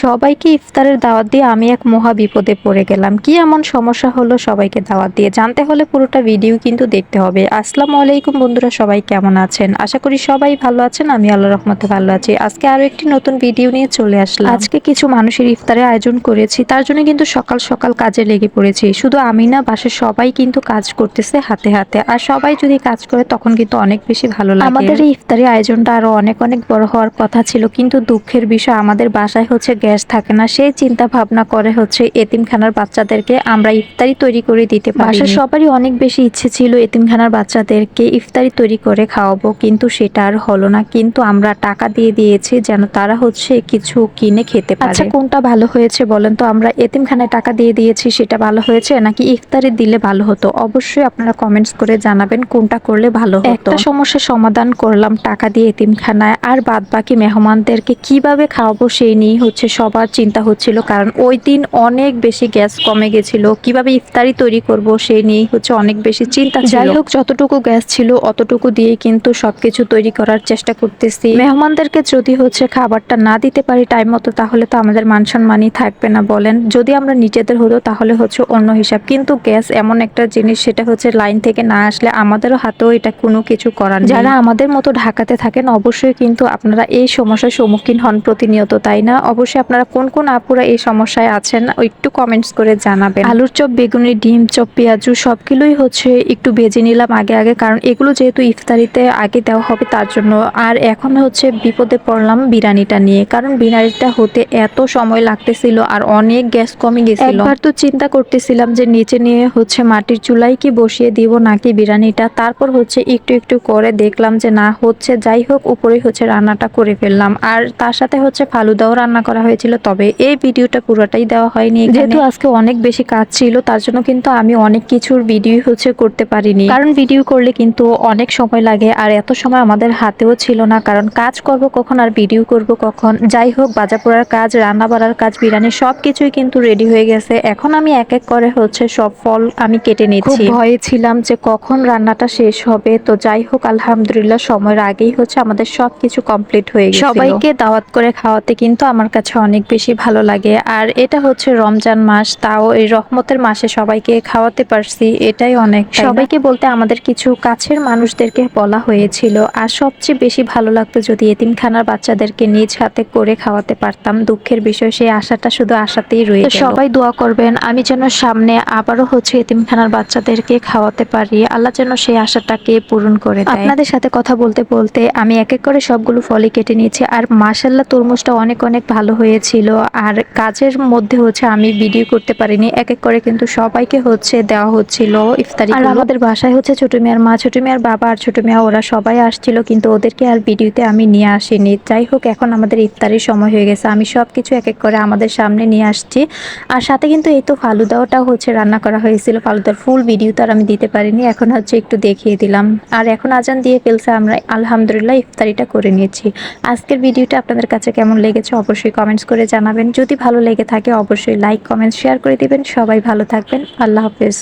সবাইকে ইফতারের দাওয়াত দিয়ে আমি এক মহা বিপদে পড়ে গেলাম। কি এমন সমস্যা হলো সবাইকে দাওয়াত দিয়ে? জানতে হলে পুরোটা ভিডিও কিন্তু দেখতে হবে। আসসালামু আলাইকুম বন্ধুরা, সবাই কেমন আছেন? আশা করি সবাই ভালো আছেন, আমি আল্লাহ রহমতে ভালো আছি। আজকে আরও একটি নতুন ভিডিও নিয়ে চলে আসলাম। আজকে কিছু মানুষের ইফতারের আয়োজন করেছি, তার জন্য কিন্তু সকাল সকাল কাজে লেগে পড়েছি। শুধু আমি না, বাসার সবাই কিন্তু কাজ করতেছে হাতে হাতে। আর সবাই যদি কাজ করে, তখন কিন্তু অনেক বেশি ভালো লাগে। আমাদের এই ইফতারি আয়োজনটা আরও অনেক অনেক বড় হওয়ার কথা ছিল, কিন্তু দুঃখের বিষয় আমাদের বাসায় হচ্ছে গ্যাস থাকে না সেই চিন্তা ভাবনা করে হচ্ছে এতিমখানার বাচ্চাদেরকে আমরা ইফতারি তৈরি করে দিতে পারি বাসার সবারই অনেক বেশি ইচ্ছে ছিল এতিমখানার বাচ্চাদেরকে ইফতারি তৈরি করে খাওয়াবো কিন্তু সেটা আর হলো না। কিন্তু আমরা টাকা দিয়ে দিয়েছি যেন তারা হচ্ছে কিছু কিনে খেতে পারে। আচ্ছা কোনটা ভালো হয়েছে বলেন তো? আমরা এতিমখানায় টাকা দিয়ে দিয়েছি সেটা ভালো হয়েছে নাকি ইফতারি দিলে ভালো হতো? অবশ্যই আপনারা কমেন্টস করে জানাবেন কোনটা করলে ভালো হতো। একটা সমস্যার সমাধান করলাম টাকা দিয়ে এতিমখানায় আর বাদ বাকি মেহমানদেরকে কীভাবে খাওয়াবো সেই নিয়ে হচ্ছে সবার চিন্তা হচ্ছিল, কারণ ওই দিন অনেক বেশি গ্যাস কমে গেছিল। কীভাবে ইফতারি তৈরি করব সেই নিয়েই হচ্ছে অনেক বেশি চিন্তা যাই হোক, যতটুকু গ্যাস ছিল অতটুকু দিয়ে কিন্তু সবকিছু তৈরি করার চেষ্টা করতেছি। মেহমানদেরকে যদি হচ্ছে খাবারটা না দিতে পারি টাইম মতো, তাহলে তো আমাদের মান সম্মানই থাকবে না বলেন। যদি আমরা নিজেদের হতো তাহলে হচ্ছে অন্য হিসাব। কিন্তু গ্যাস এমন একটা জিনিস, সেটা হচ্ছে লাইন থেকে না আসলে আমাদেরও হাতেও এটা কোনো কিছু করার যারা আমাদের মতো ঢাকাতে থাকেন, অবশ্যই কিন্তু আপনারা এই সমস্যার সম্মুখীন হন প্রতিনিয়ত, তাই না? অবশ্যই আপনারা কোন কোন আপুরা এই সমস্যায় আছেন একটু কমেন্টস করে জানাবেন। আলুর চপ বেগুনি ডিম চপ পেঁয়াজু সবগুলোই হচ্ছে একটু ভেজে নিলাম আগে আগে কারণ এগুলো যেহেতু ইফতারিতে আগে দেওয়া হবে তার জন্য আর এখন হচ্ছে বিপদে পড়লাম বিরিয়ানিটা নিয়ে কারণ বিরিয়ানিটা হতে এত সময় লাগতেছিল আর অনেক গ্যাস কমে গেছিল। একবার তো চিন্তা করতেছিলাম যে নিচে নিয়ে হচ্ছে মাটির চুলাই কি বসিয়ে দিব নাকি বিরিয়ানিটা তারপর হচ্ছে একটু একটু করে দেখলাম যে না হচ্ছে যাই হোক উপরেই হচ্ছে রান্নাটা করে ফেললাম। আর তার সাথে হচ্ছে ফালুদাও রান্না করা হয়েছিল তবে এই ভিডিওটা পুরোটাই দেওয়া হয়নি যেহেতু আজকে অনেক বেশি কাজ ছিল তার জন্য কিন্তু আমি অনেক কিছুর ভিডিও হচ্ছে করতে পারিনি। কারণ ভিডিও করলে কিন্তু অনেক সময় লাগে আর এত সময় আমাদের হাতেও ছিল না কারণ কাজ করব কখন আর ভিডিও করব কখন? যাই হোক বাজার পোড়ার কাজ রান্না বাড়ার কাজ বিরিয়ানি সব কিছুই কিন্তু রেডি হয়ে গেছে। এখন আমি এক এক করে হচ্ছে সব ফল আমি কেটে নিচ্ছি। ভয়ে ছিলাম যে কখন রান্নাটা শেষ হবে তো যাই হোক আলহামদুলিল্লাহ সময়ের আগেই হচ্ছে আমাদের সব কিছু কমপ্লিট হয়ে গেছে সবাইকে দাওয়াত করে খাওয়াতে কিন্তু আমার কাছে অনেক বেশি ভালো লাগে। আর এটা হচ্ছে রমজান মাস তাও এই রহমতের মাসে সবাইকে খাওয়াতে পারছি এটাই অনেক সবাইকে বলতে আমাদের কিছু কাছের মানুষদেরকে বলা হয়েছিল আর সবচেয়ে বেশি ভালো লাগতো যদি এতিমখানার বাচ্চাদেরকে নিজ হাতে করে খাওয়াতে পারতাম দুঃখের বিষয় সেই আশাটা শুধু আশাতেই রয়ে সবাই দোয়া করবেন আমি যেন সামনে আবারও হচ্ছে এতিমখানার বাচ্চাদেরকে খাওয়াতে পারি আল্লাহ যেন সেই আশাটাকে পূরণ করে আপনাদের সাথে কথা বলতে বলতে আমি এক এক করে সবগুলো ফলই কেটে নিয়েছি আর মাসাল্লাহ তরমুজটা অনেক অনেক ভালো হয়েছিল। আর কাজের মধ্যে হচ্ছে আমি ভিডিও করতে পারিনি। এক এক করে কিন্তু সবাইকে হচ্ছে দেওয়া হচ্ছিল ইফতারি আর আমাদের বাসায় হচ্ছে ছোট মেয়ের মা ছোট মেয়ের বাবা আর ছোট মেয়ে ওরা সবাই আসছিল কিন্তু ওদেরকে আর ভিডিওতে আমি নিয়ে আসিনি। যাই হোক এখন আমাদের ইফতারির সময় হয়ে গেছে। আমি সব কিছু এক এক করে আমাদের সামনে নিয়ে আসছি। আর সাথে কিন্তু এই তো ফালুদাওটাও হচ্ছে রান্না করা হয়েছিল। ফালুদার ফুল ভিডিও তো আর আমি দিতে পারিনি। এখন হচ্ছে একটু দেখিয়ে দিলাম। আর এখন আজান দিয়ে ফেলছে। আমরা আলহামদুলিল্লাহ ইফতারিটা করে নিয়েছি। আজকের ভিডিওটা আপনাদের কাছে কেমন লেগেছে অবশ্যই কমেন্টস করে জানাবেন। যদি ভালো লেগে থাকে, অবশ্যই লাইক কমেন্ট শেয়ার করে দিবেন। সবাই ভালো থাকবেন। আল্লাহ হাফেজ।